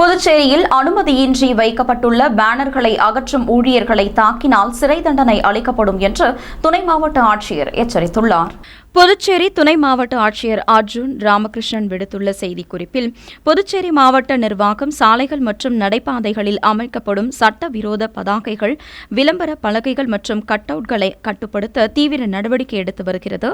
புதுச்சேரியில் அனுமதியின்றி வைக்கப்பட்டுள்ள பேனர்களை அகற்றும் ஊழியர்களை தாக்கினால் சிறை தண்டனை அளிக்கப்படும் என்று துணை மாவட்ட ஆட்சியர் எச்சரித்துள்ளார். புதுச்சேரி துணை மாவட்ட ஆட்சியர் அர்ஜுன் ராமகிருஷ்ணன் விடுத்துள்ள செய்திக்குறிப்பில் புதுச்சேரி மாவட்ட நிர்வாகம் சாலைகள் மற்றும் நடைபாதைகளில் அமைக்கப்படும் சட்டவிரோத பதாகைகள் விளம்பர பலகைகள் மற்றும் கட் அவுட்களை கட்டுப்படுத்த தீவிர நடவடிக்கை எடுத்து வருகிறது.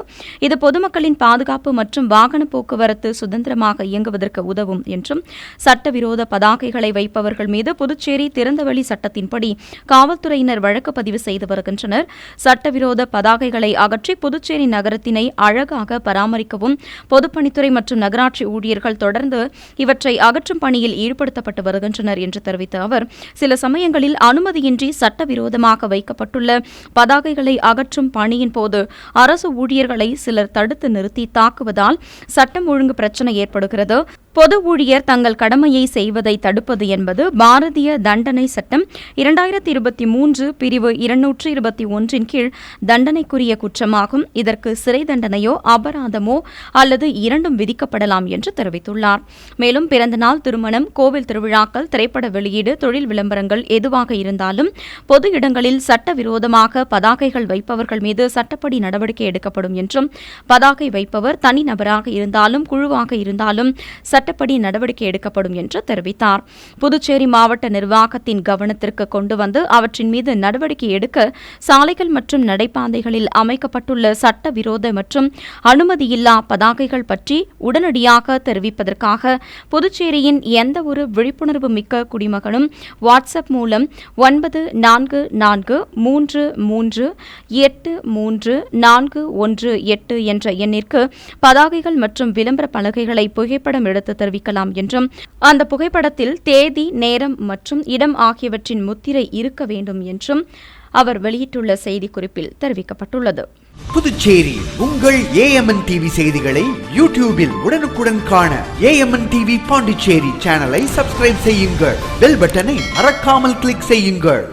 இது பொதுமக்களின் பாதுகாப்பு மற்றும் வாகன போக்குவரத்து சுதந்திரமாக இயங்குவதற்கு உதவும் என்றும் சட்டவிரோத பதாகைகளை வைப்பவர்கள் மீது புதுச்சேரி திறந்தவெளி சட்டத்தின்படி காவல்துறையினர் வழக்கு பதிவு செய்து வருகின்றனர். சட்டவிரோத பதாகைகளை அகற்றி புதுச்சேரி நகரத்தினை அழகாக பராமரிக்கவும் பொதுப்பணித்துறை மற்றும் நகராட்சி ஊழியர்கள் தொடர்ந்து இவற்றை அகற்றும் பணியில் ஈடுபடுத்தப்பட்டு வருகின்றனர் என்று தெரிவித்த அவர் சில சமயங்களில் அனுமதியின்றி சட்டவிரோதமாக வைக்கப்பட்டுள்ள பதாகைகளை அகற்றும் பணியின் போது அரசு ஊழியர்களை சிலர் தடுத்து நிறுத்தி தாக்குவதால் சட்டம் ஒழுங்கு பிரச்சினை ஏற்படுகிறது. பொது ஊழியர் தங்கள் கடமையை செய்வதை தடுப்பது என்பது பாரதிய தண்டனை சட்டம் இரண்டாயிரத்தி இருபத்தி மூன்று பிரிவு இருநூற்று இருபத்தி ஒன்றின் கீழ் தண்டனைக்குரிய குற்றமாகும். இதற்கு சிறை தண்டனையோ அபராதமோ அல்லது இரண்டும் விதிக்கப்படலாம் என்று தெரிவித்துள்ளார். மேலும் பிறந்தநாள் திருமணம் கோவில் திருவிழாக்கள் திரைப்பட வெளியீடு தொழில் விளம்பரங்கள் எதுவாக இருந்தாலும் பொது இடங்களில் சட்டவிரோதமாக பதாகைகள் வைப்பவர்கள் மீது சட்டப்படி நடவடிக்கை எடுக்கப்படும் என்றும் பதாகை வைப்பவர் தனிநபராக இருந்தாலும் குழுவாக இருந்தாலும் சட்ட சட்டப்படி நடவடிக்கை எடுக்கப்படும் என்று தெரிவித்தார். புதுச்சேரி மாவட்ட நிர்வாகத்தின் கவனத்திற்கு கொண்டு வந்து அவற்றின் மீது நடவடிக்கை எடுக்க சாலைகள் மற்றும் நடைபாதைகளில் அமைக்கப்பட்டுள்ள சட்டவிரோத மற்றும் அனுமதியில்லா பதாகைகள் பற்றி உடனடியாக தெரிவிப்பதற்காக புதுச்சேரியின் எந்தவொரு விழிப்புணர்வு மிக்க குடிமகனும் வாட்ஸ்அப் மூலம் ஒன்பது நான்கு நான்கு மூன்று மூன்று எட்டு மூன்று நான்கு ஒன்று எட்டு என்ற எண்ணிற்கு பதாகைகள் மற்றும் விளம்பர பலகைகளை புகைப்படம் எடுத்து தெரிவிக்கலாம் என்றும் அந்த புகைப்படத்தில் தேதி நேரம் மற்றும் இடம் ஆகியவற்றின் முத்திரை இருக்க வேண்டும் என்றும் அவர் வெளியிட்டுள்ள செய்திக்குறிப்பில் தெரிவிக்கப்பட்டுள்ளது. புதுச்சேரி உங்கள் ஏஎம்என் டிவி செய்திகளை யூடியூபில் உடனுக்குடன் காண ஏஎம்என் டிவி பாண்டிச்சேரி சேனலை சப்ஸ்கிரைப் செய்யுங்கள். பெல் பட்டனை மறக்காமல் கிளிக் செய்யுங்கள்.